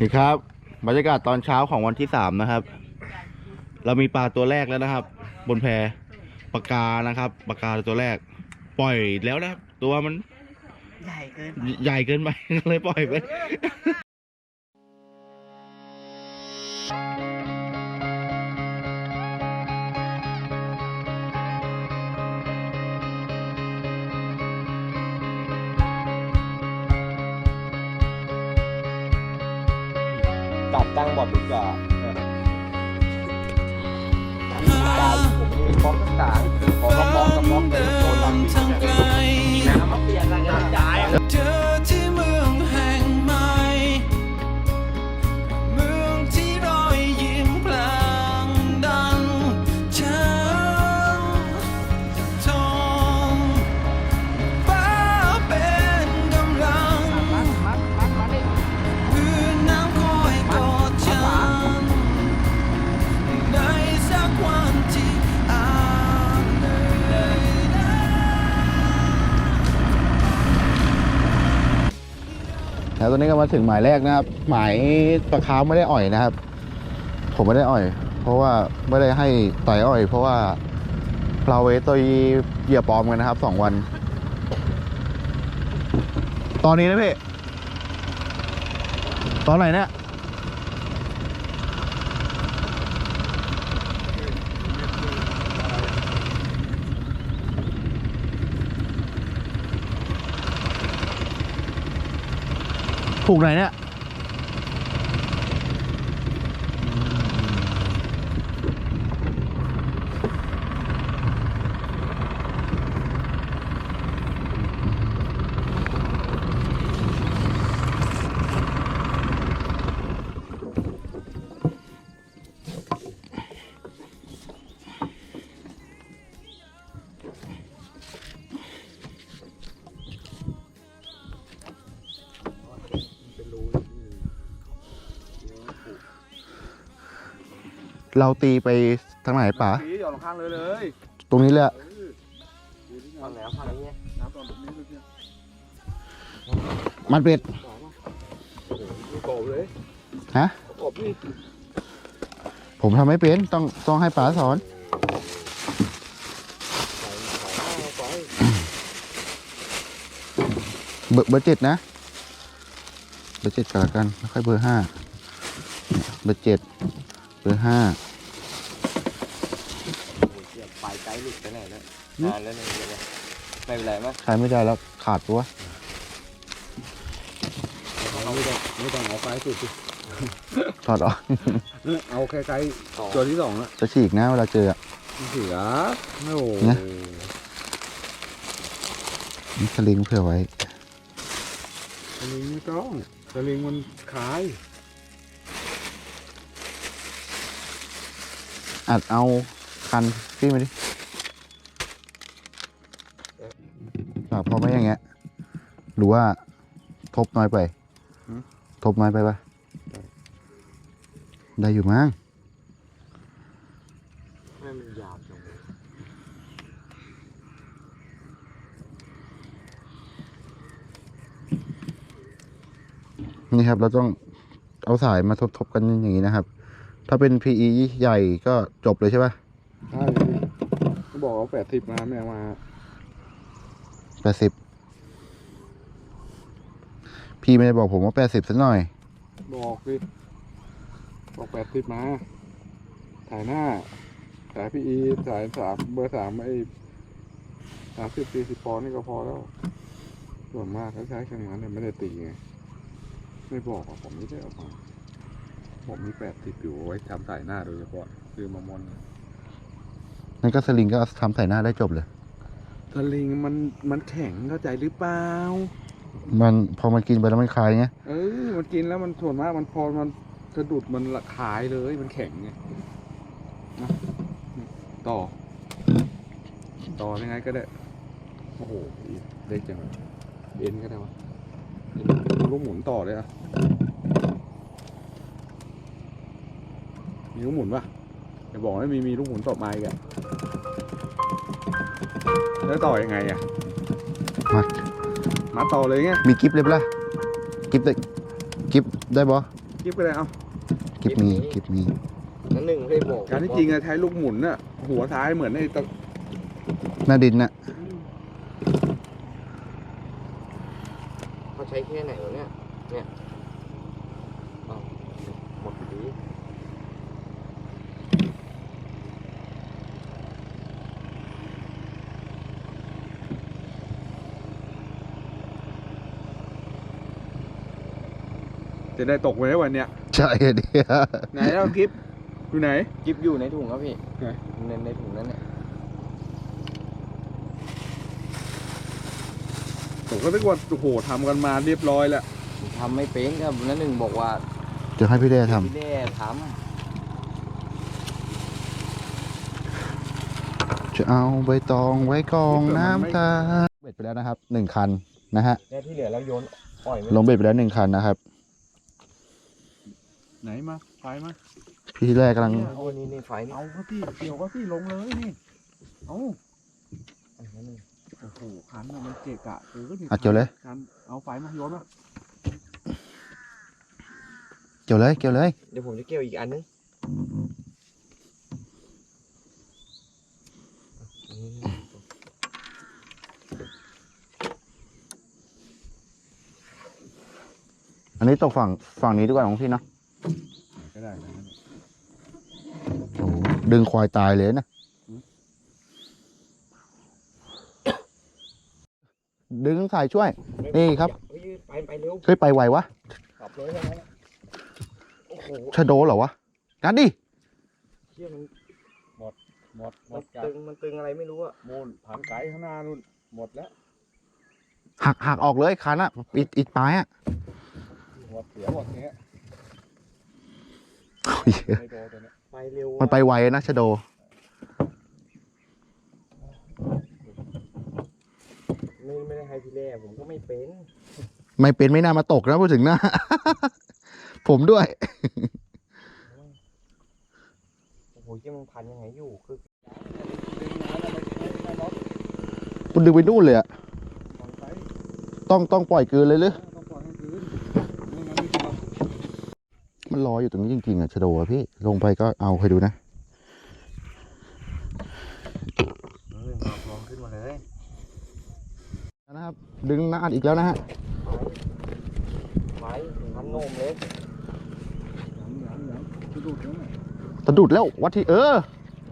นี่ครับ บรรยากาศตอนเช้าของวันที่สามนะครับ เรามีปลาตัวแรกแล้วนะครับ บนแพปลากานะครับปลากาตัวแรก ปล่อยแล้วนะครับตัวมันใหญ่เกินใหญ่เกินไปเลยปล่อยไปตัด ตั้งบอดดีกว่าผมมีพร้อมต่างๆขอรับรองกับน้องเดินโซนลำทางไกลน้ำมาเปลี่ยนร่างกายเอนนี้ก็มาถึงหมายแรกนะครับ หมายปลาคาวไม่ได้อ่อยนะครับ ผมไม่ได้อ่อย เพราะว่าไม่ได้ให้ไต่อ่อย เพราะว่าเราเวตัวเหยียบปลอมกันนะครับสองวัน ตอนนี้นะพี่ตอนไหนเนี่ย ถูกหนเนี่ย เราตีไปทางไหนป๋าสีหย่อนข้างเลยเลยตรงนี้เลยอะฟังแล้วฟังแล้วเนี่ยน้ำตอนนี้เลยเนี่ยมันเป็ดกบเลยฮะกบนี่ผมทำไม่เป็นต้องต้องให้ป๋าสอนไปเบอร์เบอร์เจ็ดนะ เบอร์เจ็ดกันละกันไม่ค่อยเบอร์ห้าเนี่ยเบอร์เจ็ดเบอร์ห้า ไปไกล หลุดไปไหนแล้วนานแล้วเนี่ยไม่เป็นไรมั้ยใช้ไม่ได้แล้วขาดตัวไม่ต้องไม่ต้องเอาไฟสุดสิถอดออกเอาแค่ไกลตัวที่สองละจะฉีกนะเวลาเจออะ เสือไม่โอ้นะมีสลิงเผื่อไว้ สลิงไม่ต้องสลิงมันคล้ายอัดเอาคันพี่มาดิ อะพอไหมอย่างเงี้ย หรือว่าทบน้อยไปทบน้อยไปปะได้อยู่มั้งให้มันหยาบลงนี่ครับ เราต้องเอาสายมาทบๆกันอย่างนี้นะครับ ถ้าเป็น PE ใหญ่ก็จบเลยใช่ปะ ใช่ก็บอกว่าแปดสิบมาไม่เอามา แปดสิบพี่ไม่ได้บอกผมว่าแปดสิบสักหน่อย บอกสิบอกแปดสิบมา ถ่ายหน้า ถ่ายพี่อี ถ่ายสามเบอร์สามไอ้สามสิบสี่สิบปอนด์นี่ก็พอแล้ว ส่วนมากก็ใช้แค่นั้นเนี่ยไม่ได้ตีไง ไม่บอกอะผมไม่ได้เอามาผมมีแปดสิบอยู่เอาไว้ทำถ่ายหน้าโดยเฉพาะ คือมามอนนั่นก็สลิงก็ทำใส่หน้าได้จบเลย สลิงมันมันแข็งเข้าใจหรือเปล่า มันพอมันกินไปแล้วมันคลายไงเออ มันกินแล้วมันส่วนมากมันพอมันสะดุดมันละขายเลยมันแข็งไงนะต่อ ต่อยังไงก็ได้ โอ้โหเล็กจังเลยเอ็นก็ได้วะเอ็นลูกหมุนต่อเลยอะมีลูกหมุนปะอย่าบอกว่ามีมีลูกหมุนต่อมาอีกอะ แล้วต่อยังไงอะมามาต่อเลยไงมีกิฟเลยปะล่ะกิฟได้กิฟได้บอกิ๊บก็ได้เอากิบมีกิบมีนั่นหนึ่งไม่ได้บอกการที่จริงอะใช้ลูกหมุนน่ะหัวท้ายเหมือนไอ้ตะหน้าดินน่ะ เขาใช้แค่ไหนวะเนี่ย เนี่ยอ้าวหมดพอดี จะได้ตกไปในวันเนี้ยใช่เดียวไหนแล้วกิ๊บอยู่ไหน กิบอยู่ในถุงครับพี่ไหน ในในถุงนั้นเนี่ยผมก็นึกว่าโอ้โหทำกันมาเรียบร้อยแล้วผมทำไม่เป็นครับนั่นหนึ่งบอกว่าจะให้พี่เด้ทพี่แด้ทำจะเอาใบตองไว้กองน้ำตาเบ็ดไปแล้วนะครับหนึ่งคันนะฮะำเนี่ยที่เหลือเราโยนอ่อยไม่ลงเบ็ดไปแล้วหนึ่งคันนะครับ ไหนมาไฟมาพี่แรกกำลังโอ้นี่นี่ไฟนี่เอาก็ที่เกี่ยวก็ที่ลงเลยนี่เอาอันนั้นนี่โอ้โหคันน่ะมันเกะกะเออนี่อัดเกี่ยวเลยคันเอาไฟมาโยนมาเกี่ยวเลยเกี่ยวเลยเดี๋ยวผมจะเกี่ยวอีกอันนึงอันนี้นี่อันนี้ตกฝั่งฝั่งนี้ดีกว่าของพี่เนาะ ก็ได้นะ โอ้โห ดึงควายตายเลยนะ ดึงสายช่วย นี่ครับเฮ้ยไปไปเร็วเฮ้ยไปไววะขับเลยใช่ไหมโอ้โหชะโดเหรอวะงัดดิเชี่ยมันหมดหมมันดกันตึงมันตึงอะไรไม่รู้อะมูลผ่านไกด์ข้างหน้านู่นหมดแล้วหักหักออกเลยคันอะอิดอิดปลายอะหมดเสียหมดเนี้ย โอ้ยไม่โดนตัวเนี้ยไปเร็วอะมันไปไวนะชะโด ไม่ไม่ได้ให้พี่แร่ผมก็ไม่เป็น ไม่เป็นไม่น่ามาตกนะพูดถึงนะ ผมด้วย โอ้โหเชี่ยมันพันยังไงอยู่คือคุณดึงไปนู่นเลยอะผ่านไกด์ต้องต้องปล่อยเกินเลยหรือ ต้องปล่อยให้คืนไม่งั้นไม่กินหรอก มันรออยู่ตรงนี้จริงๆอะชะโดอะพี่ลงไปก็เอาใครดูนะเออลองขึ้นมาเลยนะครับ ดึงหน้าอัดอีกแล้วนะฮะไปพันโนมเลยยังยังยังที่ดูดแล้วเนี่ยสะดุดแล้ววัดที่เออ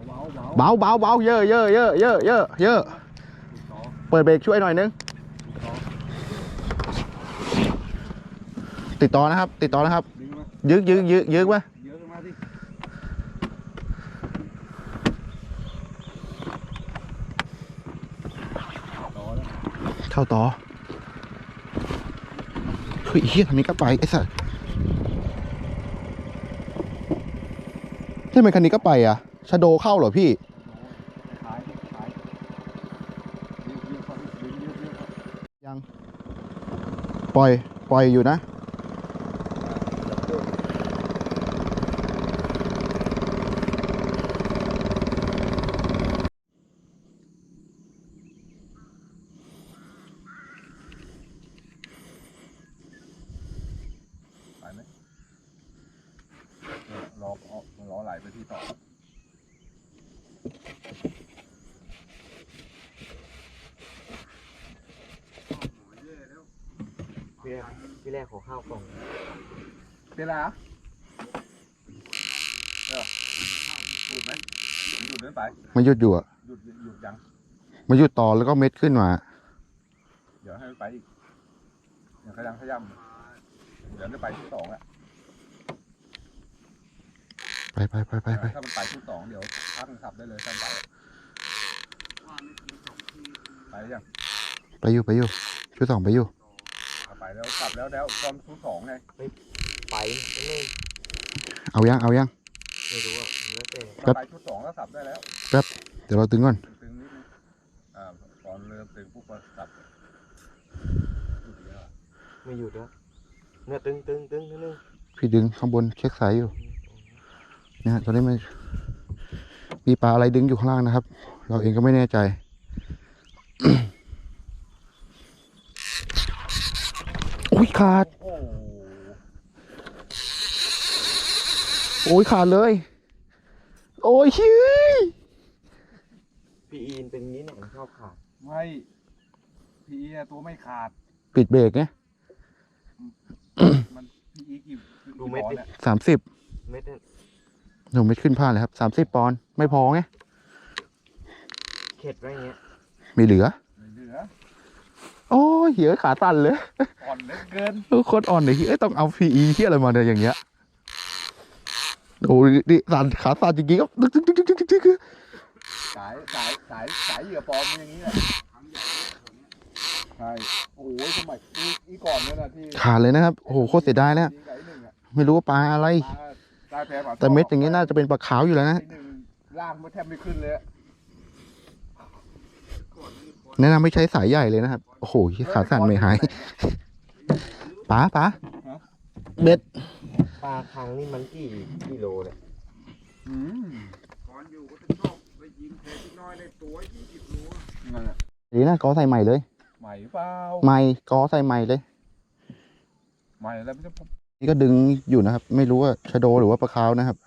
เบาเบาเบาเบาเบาเยอะเยอะเยอะเยอะเยอะเยอะต่อเปิดเบรกช่วยหน่อยนึงต่อติดต่อนะครับ ติดต่อนะครับดึงมา ยึกยึกยึกยึกวะยอะขึ้นมาดิต่อแล้วเข้าต่อเฮ้ยเฮียทางนี้ก็ไปไอ้สัสทำไมคันนี้ก็ไปอะชะโดเข้าเหรอพี่ยังปล่อย ปล่อยอยู่นะ ไปไหมเนี่ยรอเอา รอไหลไปที่ต่อพี่แร่พี่แร่ขอข้าวกล่องเป็นไรอะเออหยุดไหมหยุดเดินไปไม่หยุดอยู่อะหยุดหยุดยังไม่หยุดต่อแล้วก็เม็ดขึ้นมา เดี๋ยวให้มันไปอีกเดี๋ยวขยันขยำเดี๋ยวจะไปที่สองอะ ไปไปไปไปไปถ้ามันไปที่สองเดี๋ยวพักมันขับได้เลยท่านไปไปยังไปอยู่ไปอยู่ชุดสองไปอยู่เอาไปแล้วขับแล้วแล้วตอนที่สองไงไปไม่ไม่เอายังเอายังไม่รู้อะแล้วแต่ครับไปชุดสองแล้วขับได้แล้วเดี๋ยวเราตึงก่อนตึงๆนิดนึงอ่าตอนเริ่มตึงปุ๊บก็ขับหยุดแล้วไม่หยุดแล้วเนี่ยตึงตึงตึงตึงตึงพี่ดึงข้างบนเช็คสายอยู่ เนี่ยตอนนี้มันมีปลาอะไรดึงอยู่ข้างล่างนะครับ เราเองก็ไม่แน่ใจ อุ้ยขาด โอ้โหโอ้ยขาดเลย โอ้ยเฮ้ยพี่อีนเป็นงี้เนี่ยชอบขาด ไม่พีอีตัวไม่ขาด ปิดเบรกไงมันพีอีกี่ดูเม็ดดิเนี่ยสามสิบเม็ดเนี่ย หนูไม่ขึ้นพลาดเลยครับสามสิบปอนด์ไม่พอไง เข็ดไว้อย่างเงี้ยมีเหลือไม่เหลือโอ้ยเหี้ยขาตันเลยอ่อนเหลือเกินเออโคตรอ่อนเลยเฮ้ยต้องเอาพีอีที่อะไรมาเนี่ยอย่างเงี้ยโอ้ยดิสั่นขาสั่นจริงๆครับตึ๊กตึ๊กตึ๊กตึ๊กตึ๊กตึ๊กสายสายสายสายเหยื่อปลอมมันอย่างนี้แหละใช่โอ้โหสมัยอีอีก่อนเนี่ยนะที่ขาดเลยนะครับ โอ้โหโคตรเสียดายแล้วทีไก่หนึ่งอะไม่รู้ว่าปลาอะไรปลาตาย แพ้ปลาแต่เม็ดอย่างเงี้ยน่าจะเป็นปลาขาวอยู่แล้วนะทีหนึ่งล่างมันแทบไม่ขึ้นเลยอะแนะนำไม่ใช้สายใหญ่เลยนะครับ โอ้โหขาสั่นไม่หายป๋าป๋าเบ็ดปลาคังนี่มันกี่กิโลเนี่ยอืมก่อนอยู่ก็จะชอบไปยิงแพที่น้อยได้ตัวยี่สิบโลนั่นแหละดีนะกอใส่ใหม่เลย ใหม่เปล่า ใหม่กอใส่ใหม่เลย ใหม่แล้วมันจะ นี่ก็ดึงอยู่นะครับ ไม่รู้ว่าชะโดหรือว่าปลาคาวนะครับ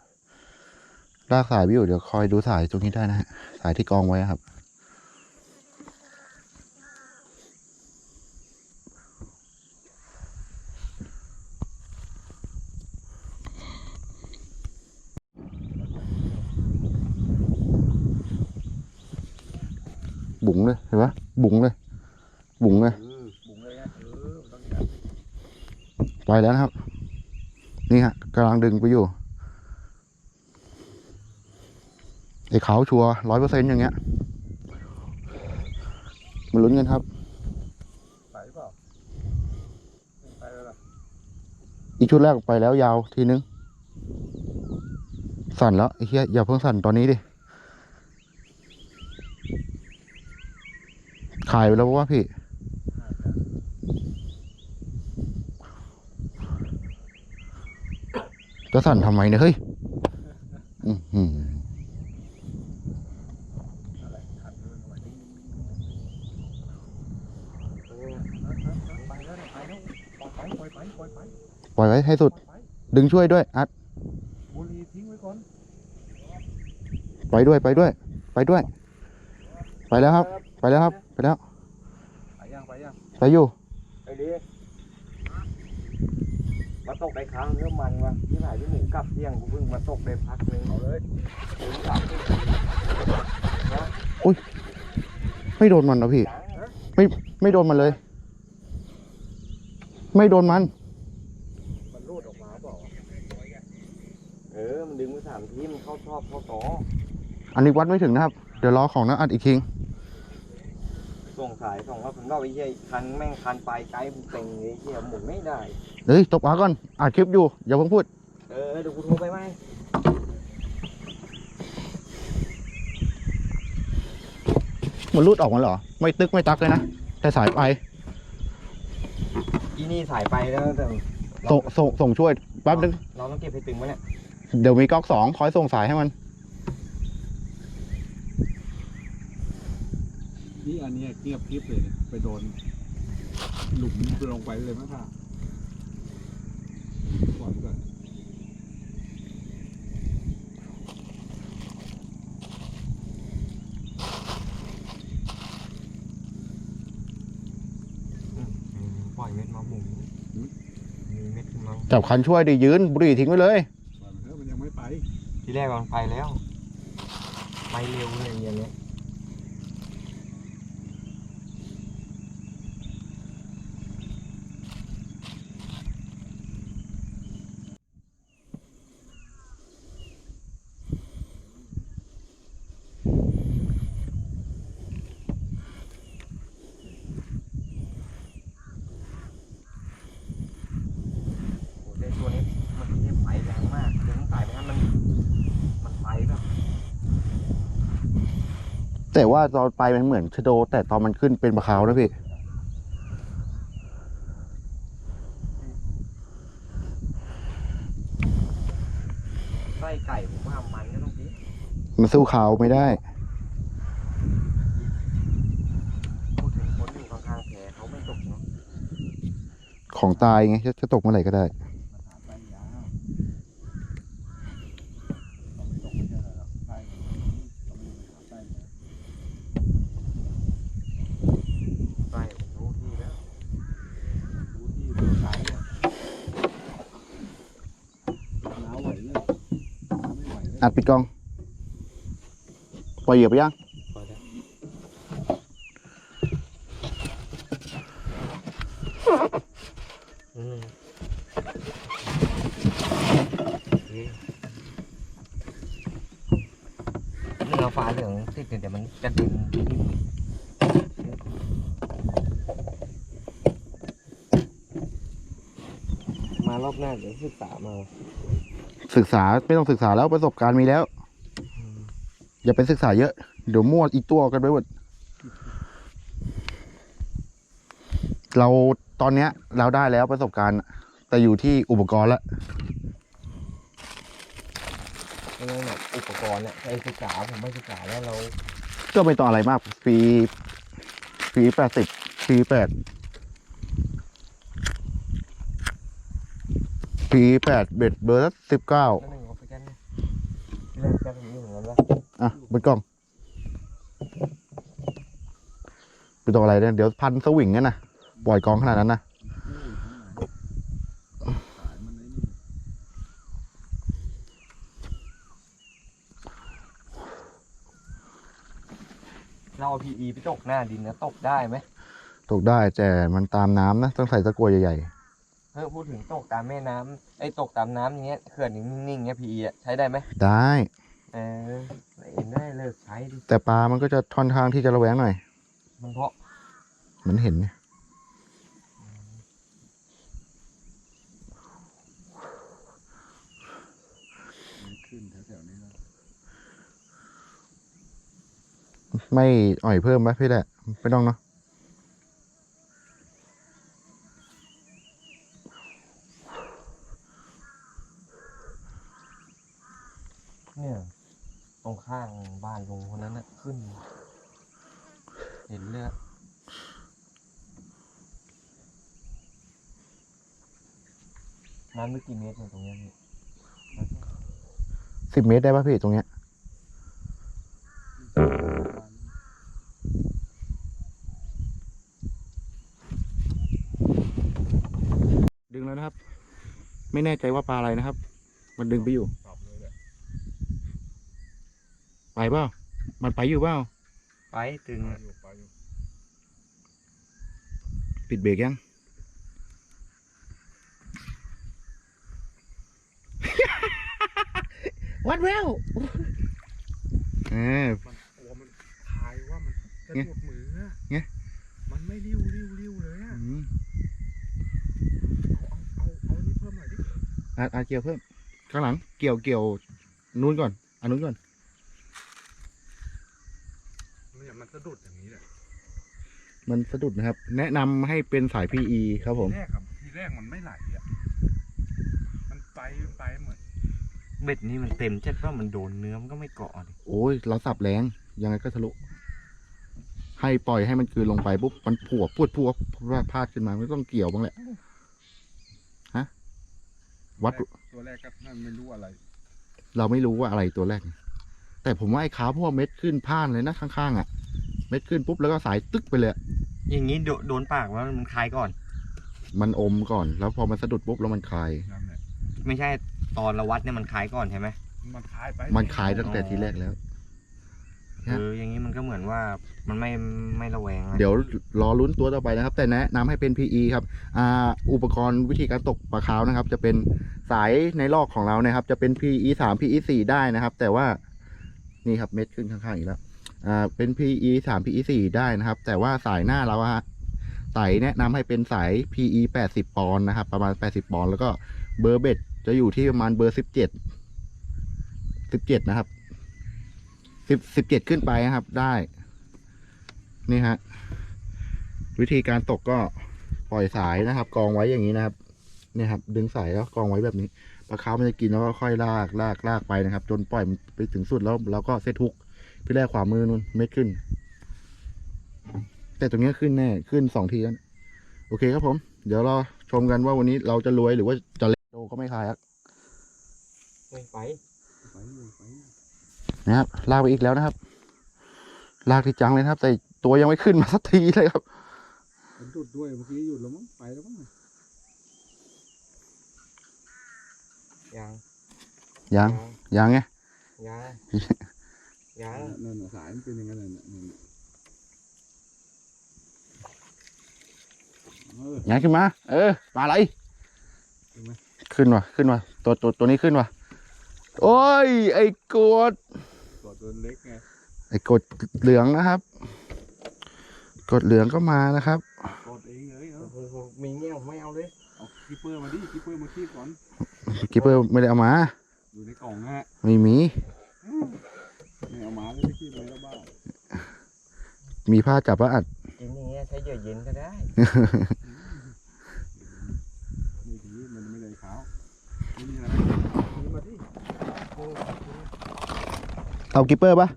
ลากสายไปอยู่เดี๋ยวคอยดูสายตรงนี้ได้นะฮะสายที่กองไว้ครับ บุ๋งเลยเห็นปะบุ๋งเลย บุ๋งเลยบุ๋งเลยไงเออมันต้องไปแล้วนะครับ นี่ฮะกำลังดึงไปอยู่ไอ้ขาวชัวร้อยเปอร์เซ็นต์อย่างเงี้ยมาลุ้นกันครับไปเปล่าไม่ไปแล้วล่ะอีกชุดแรกไปแล้วยาวทีนึง สั่นแล้วไอ้เหี้ยอย่าเพิ่งสั่นตอนนี้ดิขายไปแล้วว่าพี่ จะสั่นทำไมเนี่ยเฮ้ยอื้อหือไปแล้วเนี่ยไปแล้วปล่อยไปปล่อยไปปล่อยไปปล่อยไว้ให้สุดปล่อยไปดึงช่วยด้วย อัดบุหรีทิ้งไว้ก่อนไปด้วยไปด้วย ไปด้วย ไปแล้วครับ ไปแล้วครับ ไปแล้ว ไปยังไปยังไปอยู่ไอ้ดิ มาตกได้ครั้งเนื้อมันวะที่ไหนพี่หมูกลับเที่ยงกูเพิ่งมาตกได้พักหนึงเอาเลยถึงกลับที่ไม่โดนมันนะพี่หลังฮะไม่โดนมันเลย ไม่โดนมัน มันรูดออกมาเปล่าวะเออมันดึงมาสามทีมันเข้าชอบเข้าต่ออันนี้วัดไม่ถึงนะครับ เดี๋ยวรอของน้าอัดอีกทีส่งสายส่งว่าผมก็ไอ้เหี้ยคันแม่งคันปลายไกด์มึงเต็งไอ้เหี้ยหมุนไม่ได้ เฮ้ยตบปากก่อนอัดคลิปอยู่ อย่าเพิ่งพูด เออเดี๋ยวกูโทรไปไหมมันรูดออกมาเหรอ ไม่ตึกไม่ตักเลยนะ แต่สายไปอีนี่สายไปแล้วแต่ส่งส่งส่งช่วยแป๊บนึง เราต้องเก็บให้ตึงไว้เนี่ย เดี๋ยวมีก๊อกสองคอยส่งสายให้มัน นี่อันเนี้ยเงียบกริบเลยเนี่ยไปโดน หลุมลงไปเลยมั้งค่ะ ก่อนก่อนปล่อยเม็ดมาหมุนมีเม็ดขึ้นมาจับคันช่วยดิยืนบุหรี่ทิ้งไว้เลยปล่อยมันเถอะมันยังไม่ไป ทีแรกมันไปแล้ว ไปเร็วเลยอย่างเงี้ย โอ้โหได้ตัวนี้มันนี้ไปแรงมากถึงสายไปนั้นมัน มันไปแบบ แต่ว่าตอนไปมันเหมือนชะโด แต่ตอนมันขึ้นเป็นปลาขาวนะพี่ไส้ไก่ผมว่ามันก็ต้องกินมันสู้ขาวไม่ได้ พูดถึงคนอยู่ข้างๆแผลเขาไม่ตกเนาะของตายไงจะจะตกเมื่อไหร่ก็ได้ ไปยาว อัด ปิดกล้องปล่อยเหยื่อไปยังพอแล้วอืมโอเคนี่เอาฟ้าเหลืองติดเดี๋ยวมันกระด็นที่นี่มารอบหน้าเดี๋ยวศึกษามา ศึกษาไม่ต้องศึกษาแล้วประสบการณ์มีแล้ว อย่าไปศึกษาเยอะ เดี๋ยวมั่วอีกตัวกันไปหมดเราตอนเนี้ย เราได้แล้วประสบการณ์ แต่อยู่ที่อุปกรณ์ละไม่งั้นแบบอุปกรณ์เนี่ยไปศึกษาผมไม่ศึกษาแล้วเรา ก็ไม่ต้องอะไรมากฟรีฟรีแปดสิบฟรีแปด ฟรีแปดเบ็ดเบอร์สิบเก้าแล้วหนึ่งเอาไปกันเนี่ยเล่นกันอย่างนี้เหมือนกันวะอะบนกล้องเป็นตัวอะไรเนี่ยเดี๋ยวพันสวิงเนี่ยนะปล่อยกองขนาดนั้นนะเราเอา PE ไปตกหน้าดินนะตกได้ไหม ตกได้แต่มันตามน้ำนะ ต้องใส่ตะกัวใหญ่เออพูดถึงตกตามแม่น้ำไอ้ตกตามน้ำอย่างเงี้ยเขื่อนนิ่งๆเงี้ย PE อะใช้ได้ไหมๆได้ เออเอ็นได้เลิกใช้ดิแต่ปลามันก็จะค่อนข้างที่จะระแวงหน่อย มันเพราะเหมือนเห็นเนี่ยขึ้นแถวๆนี้แล้วไม่อ่อยเพิ่มไหมพี่แหละไม่ต้องเนาะ เนี่ย ตรงข้างบ้านลุงคนนั้นน่ะขึ้น เห็นเลือดน้ำลึกกี่เมตรเนี่ยตรงเนี้ยพี่สิบเมตรได้ป่ะพี่ตรงเนี้ย ดึงแล้วนะครับ ไม่แน่ใจว่าปลาอะไรนะครับ มันดึงไปอยู่ ปรับเลยแหละ ไปเปล่ามันไปอยู่เปล่าไปถึงไปอยู่ไปอยู่ปิดเบรกยัง วัดแววเออมันกลัวมันทายว่ามันจะไงหลุดมืออะไงมันไม่ริ้วริ้วริ้วเลยอะอืมเอาเอาเอานี่เพิ่มหน่อยดิอาอาเกี่ยวเพิ่ม ข้างหลัง เกี่ยวเกี่ยวนู้นก่อนอันนู้นก่อน เนี่ยมันสะดุดอย่างนี้แหละมันสะดุดนะครับ แนะนำให้เป็นสาย PE ครับผม ทีแรกครับทีแรกมันไม่ไหลอะมันไปไปเหมือนเบ็ดนี่มันเต็มเจ็ดว่ามันโดนเนื้อมันก็ไม่เกาะดิโอ้ยเราสับแรง ยังไงก็ทะลุ ให้ปล่อยให้มันกลืนลงไปปุ๊บ มันผัวพวดพวดพลาดขึ้นมา ไม่ต้องเกี่ยวบ้างแหละ ฮะ วัด ตัวแรกก็นั่นไม่รู้อะไรเราไม่รู้ว่าอะไรตัวแรก แต่ผมว่าไอ้ขาวพวกเม็ดขึ้นพ่านเลยนะข้างๆอะ เม็ดขึ้นปุ๊บแล้วก็สายตึกไปเลยอะอย่างนี้โดโดนปากว่ามันคลายก่อน มันอมก่อน แล้วพอมันสะดุดปุ๊บแล้วมันคลาย นั่นแหละไม่ใช่ตอนละวัดเนี่ยมันคลายก่อนใช่ไหมมันคลายไปมันคลายตั้งแต่ทีแรกแล้วฮะเอออย่างนี้มันก็เหมือนว่ามันไม่ไม่ระแวงอะเดี๋ยวรอลุ้นตัวต่อไปนะครับ แต่แนะนำให้เป็น PE ครับอ่าอุปกรณ์วิธีการตกปลาขาวนะครับ จะเป็นสายในลอกของเรานะครับ จะเป็น PE 3 PE 4ได้นะครับ แต่ว่านี่ครับเม็ดขึ้นข้างๆอีกแล้ว อ่าเป็น PE 3 PE 4ได้นะครับ แต่ว่าสายหน้าเราฮะสายแนะนำให้เป็นสาย PE 80 ปอนด์นะครับ ประมาณ 80 ปอนด์แล้วก็เบอร์เบ็ดจะอยู่ที่ประมาณเบอร์ 17 17 นะครับ10 17 ขึ้นไปนะครับได้ นี่ฮะวิธีการตกก็ปล่อยสายนะครับ กองไว้อย่างนี้นะครับเนี่ยครับ ดึงสายแล้วกองไว้แบบนี้ปลาคาร์ฟมันจะกินแล้วก็ค่อยลากลากลากไปนะครับ จนปล่อยมันไปถึงสุดแล้วเราก็เซตฮุก พี่แรกขวามือนู่นเม็ดขึ้น แต่ตรงเนี้ยขึ้นแน่ขึ้นสองทีแล้วโอเคครับผม เดี๋ยวเราชมกันว่าวันนี้เราจะรวยหรือว่าจะเละโดก็ไม่คายครับไม่ไปไปอยู่ไปอยู่นะครับลากไปอีกแล้วนะครับ ลากที่จังเลยนะครับแต่ตัวยังไม่ขึ้นมาสักทีเลยครับมันหยุดด้วยเมื่อกี้หยุดแล้วมั้งไปแล้วมั้งยังยังยังไงยายานั่นน่ะสายมันเป็นอย่างนั้นน่ะนั่นน่ะเออย้ายขึ้นมา เออปลาอะไร ขึ้นไหม ขึ้นว่ะ ขึ้นว่ะ ตัวตัวตัวนี้ขึ้นว่ะ โอ้ย ไอ้กดตัวตัวเล็กไงไอ้กดเหลืองนะครับ กดเหลืองก็มานะครับ กดเองเลยเออมีเงี้ยไม่เอาเลยเอาคีเปอร์มาดิคีเปอร์มาคีบก่อน กิปเปอร์ไม่ได้เอามา อยู่ในกล่องนะฮะไม่มีไม่ เอามาแล้วไปคีบเลยแล้วบ้ามีผ้าจับว่าอัดกินอย่างเงี้ยใช้เหยื่อเย็นก็ได้ไม่ดีมันไม่ได้ขาวไม่มีอะไรกินมาดิเอากิปเปอร์ปะ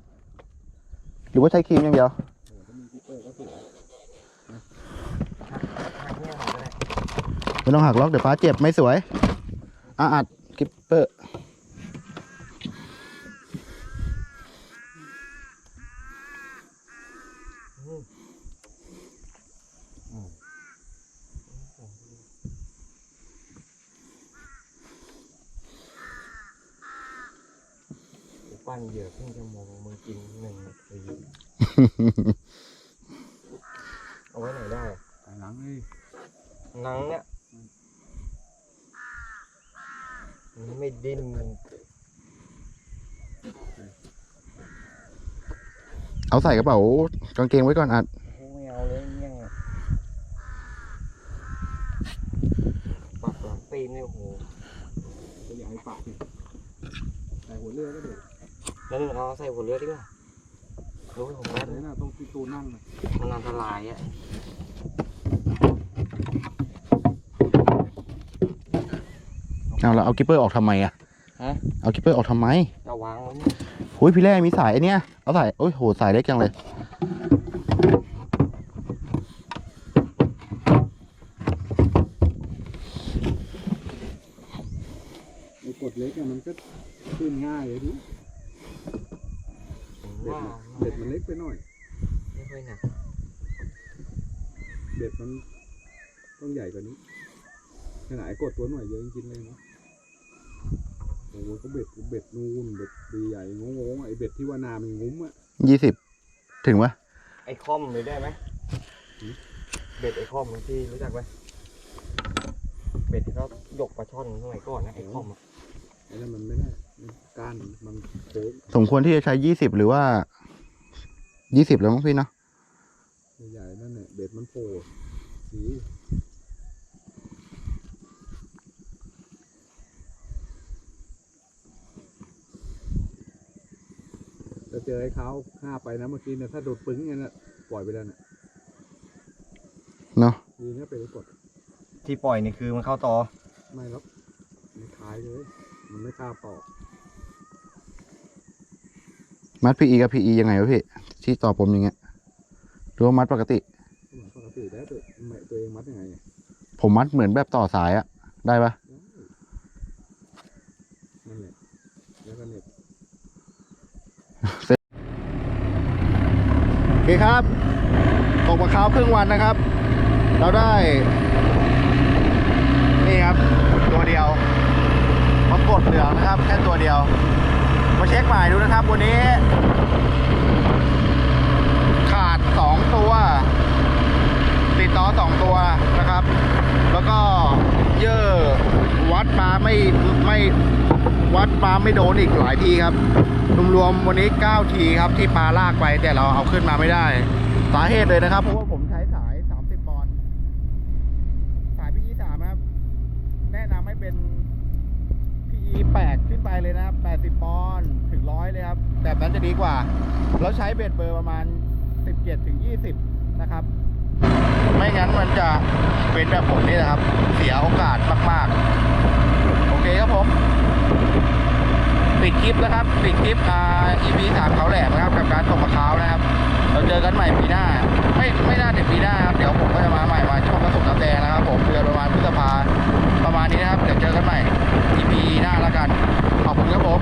หรือว่าใช้ครีมอย่างเดียวโอ้ถ้ามีคีเปอร์ก็สวยหักเงี้ยหักก็ได้ไม่ต้องหักล็อกเดี๋ยวฟ้าเจ็บไม่สวยอะอัดกิปเปอร์ กูปั้นเหยื่อครึ่งชั่วโมงมึงกินหนึ่งนาทีเอาไว้ไหนได้อะ ตายหลังเลย หนังเนี่ยมันไม่ดิ้นมัน เอา ใส่กระเป๋ากางเกงไว้ก่อนอัดโอ้ไม่เอาเลยเงี้ยปักหลังตีนเนี่ยโอ้โหจะอยากให้ปากสิใส่หัวเรือก็เด็ดแล้วนึงเอาใส่หัวเรือดีกว่ารู้ของแม่เลยนะต้องตีตูนั่งนะมันอันตรายอะเอาแล้วเอากิปเปอร์ออกทำไมอะฮะเอากิปเปอร์ออกทำไมจะวางไว้นี่หุยพี่แร่มีสายไอเนี้ย เอาสายโอ้ยโหสายเล็กจังเลย ไอ้กดเล็กอะมันก็ขึ้นง่ายเลยดิผมเบ็ดว่ามันเบ็ดมันเล็กไปหน่อย ไม่ค่อยหนักเบ็ดมันต้องใหญ่กว่านี้ขนาดไอ้กดตัวหน่อยเยอะจริงๆเลยนะ โอ้โหก็เบ็ดเบ็ดนูนเบ็ดใหญ่ๆงงๆไอ้เบ็ดที่ว่านามันงุ้มอะยี่สิบถึงปะไอ้คอมเลยได้ไหมเบ็ดไอ้คอมที่รู้จักไหมเบ็ดที่เขายกปลาช่อนสมัยก่อนนะไอ้คอมอะไอ้นั่นมันไม่ได้มันก้านมันโค้งสมควรที่จะใช้ยี่สิบหรือว่ายี่สิบแล้วมั้งพี่เนาะใหญ่ๆนั่นเนี่ยเบ็ดมันโผล่สี เจอไอ้เขาห้าไปนะเมื่อกี้เนี่ยถ้าโดดปึ้งเนี่ยนะปล่อยไปแล้วเนี่ยเนาะดีนะไปกดที่ปล่อยนี่คือมันเข้าต่อไม่หรอกมันคล้ายเลย มันไม่กล้าปอกมัดพีอีกับพีอียังไงวะพี่ที่ต่อผมอย่างเงี้ยหรือว่ามัดปกติเหมือนปกติแล้วตัวไม่ตัวเองมัดยังไงเนี่ยผมมัดเหมือนแบบต่อสายอะได้ปะ นั่นแหละแล้วก็เหน็บ โอเคครับตกปลาคาวครึ่งวันนะครับ เราได้ นี่ครับ ตัวเดียวปรากฏเหลืองนะครับ แค่ตัวเดียว มาเช็คหมายดูนะครับ วันนี้ ขาดสองตัว ติดต่อสองตัวนะครับ แล้วก็เยอะวัดมาไม่ไม่ วัดมาไม่โดนอีกหลายทีครับรวมๆวันนี้ 9 ทีครับที่ปลาลากไปแต่เราเอาขึ้นมาไม่ได้ สาเหตุเลยนะครับเพราะว่าผมใช้สาย 30 ปอนด์สาย PE 3ครับ แนะนำให้เป็น PE 8ขึ้นไปเลยนะครับ 80 ปอนด์ถึง 100 เลยครับ แบบนั้นจะดีกว่า เราใช้เบ็ดเบอร์ประมาณ 17ถึง20 นะครับไม่งั้นมันจะเป็นแบบผมนี่นะครับ เสียโอกาสมากๆโอ เคครับผม ปิดคลิปนะครับ ปิดคลิปอ่า EP สามเขาแหลมนะครับ กับการตกมะพร้าวนะครับ เราเจอกันใหม่ปีหน้า ไม่ไม่น่าถึงปีหน้าครับ เดี๋ยวผมก็จะมาใหม่มาช่วงกระสุนน้ำแดงนะครับผมเดือนประมาณพฤษภาประมาณนี้นะครับ เดี๋ยวเจอกันใหม่ EP หน้าแล้วกัน ขอบคุณครับผม